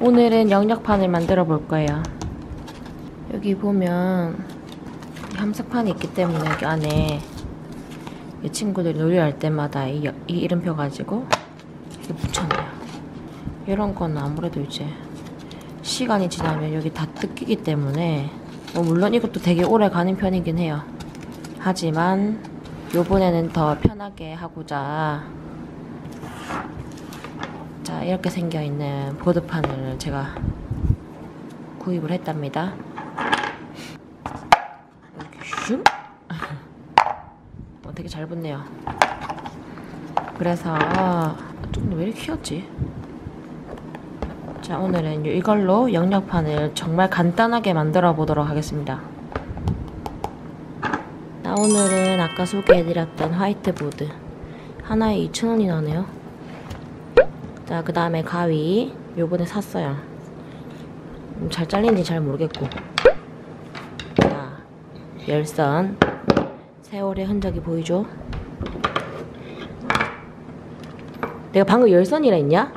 오늘은 영역판을 만들어 볼 거예요. 여기 보면 함석판이 있기 때문에 여기 안에 이 친구들이 놀이할 때마다 이, 여- 이 이름표 가지고 이렇게 붙여놔요. 이런 거는 아무래도 이제 시간이 지나면 여기 다 뜯기기 때문에 뭐 물론 이것도 되게 오래 가는 편이긴 해요. 하지만 요번에는 더 편하게 하고자 자 이렇게 생겨있는 보드판을 제가 구입을 했답니다. 이렇게 슝 어, 되게 잘 붙네요. 그래서 좀왜 이렇게 휘었지? 자 오늘은 이걸로 영역판을 정말 간단하게 만들어 보도록 하겠습니다. 자, 오늘은 아까 소개해드렸던 화이트보드 하나에 2,000원이 나네요. 자, 그 다음에 가위 요번에 샀어요. 음, 잘 잘린지 잘 모르겠고 자, 열선 세월의 흔적이 보이죠? 내가 방금 열선이라 했냐?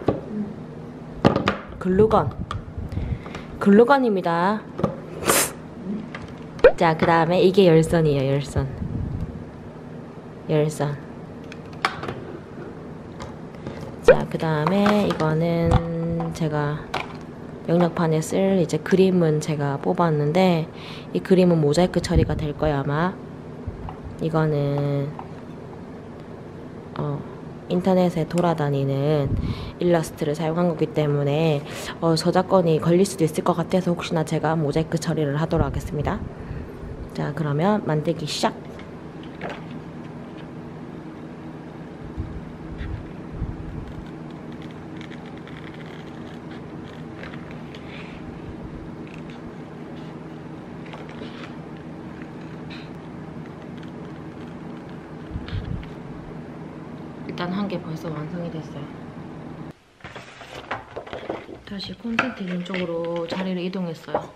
글루건 글루건입니다. 자, 그 다음에 이게 열선이에요, 열선. 열선. 자, 그 다음에 이거는 제가 영역판에 쓸 이제 그림은 제가 뽑았는데 이 그림은 모자이크 처리가 될 거예요, 아마. 이거는 어, 인터넷에 돌아다니는 일러스트를 사용한 거기 때문에 어, 저작권이 걸릴 수도 있을 것 같아서 혹시나 제가 모자이크 처리를 하도록 하겠습니다. 자, 그러면 만들기 시작! 일단 한 개 벌써 완성이 됐어요. 다시 콘센트 있는 쪽으로 자리를 이동했어요.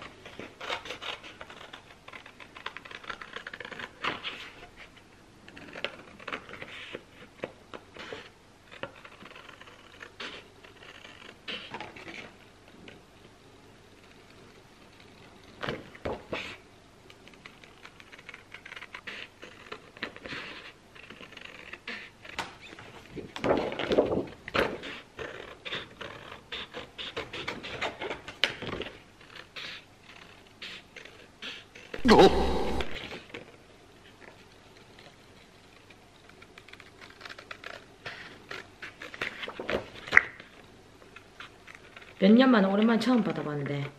몇년 만에 오랜만에 처음 받아봤는데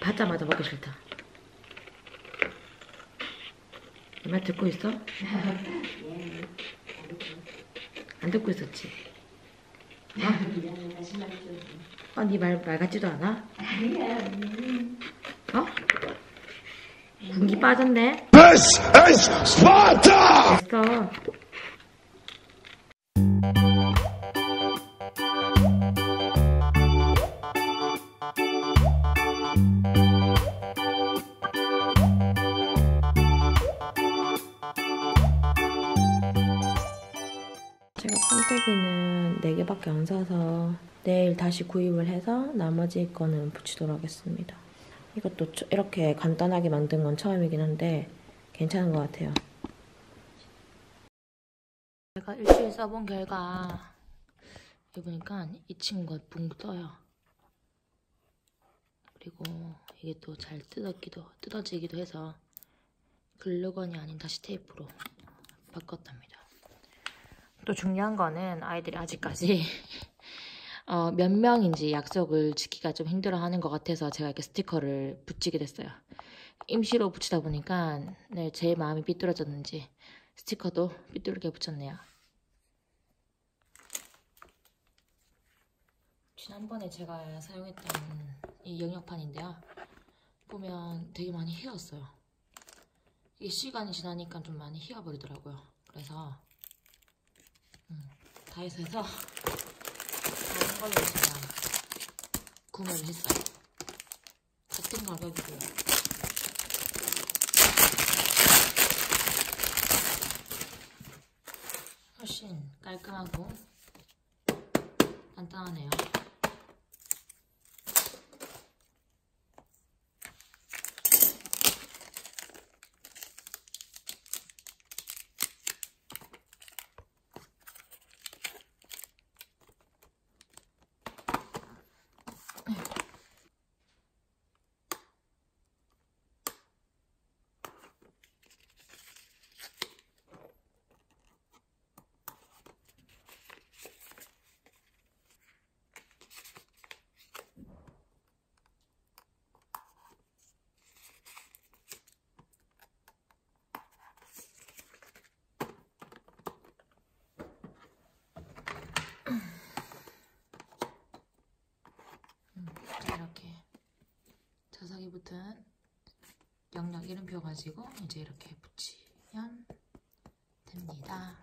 받자마자 먹기 싫다. 내말 듣고 있어? 안 듣고 있었지? 어? 네말말 같지도 않아? 어? 군기 빠졌네? This is Sparta! 됐어. 제가 판때기는 4개밖에 안 사서 내일 다시 구입을 해서 나머지 거는 붙이도록 하겠습니다. 이것도 저- 이렇게 간단하게 만든 건 처음이긴 한데 괜찮은 것 같아요. 제가 일주일 써본 결과 여기 보니까 이 친구가 붕 떠요. 그리고 이게 또 잘 뜯었기도 뜯어지기도 해서 글루건이 아닌 다시 테이프로 바꿨답니다. 또 중요한 거는 아이들이 아직까지 어, 몇 명인지 약속을 지키기가 좀 힘들어하는 것 같아서 제가 이렇게 스티커를 붙이게 됐어요. 임시로 붙이다 보니까 네, 제 마음이 삐뚤어졌는지 스티커도 삐뚤게 붙였네요. 지난번에 제가 사용했던 이 영역판인데요. 보면 되게 많이 휘었어요. 이게 시간이 지나니까 좀 많이 휘어버리더라고요. 그래서 음, 해서 다른 걸로 제가 구매를 했어요. 같은 가격이고요. 훨씬 깔끔하고 간단하네요. 아무튼 영역 이름표 가지고 이제 이렇게 붙이면 됩니다.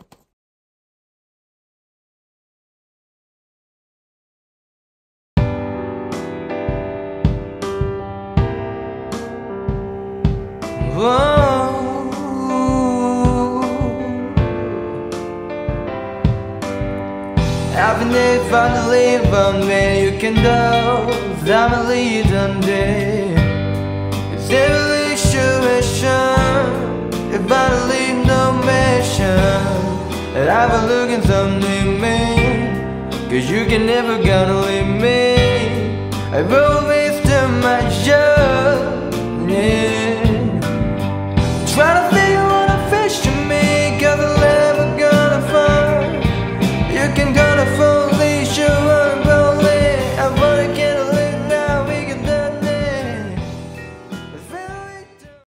Finally found where you can Family Dundee It's every situation. If I leave no mission And I've been looking something mean. Cause you can never gonna leave me. I've always done my job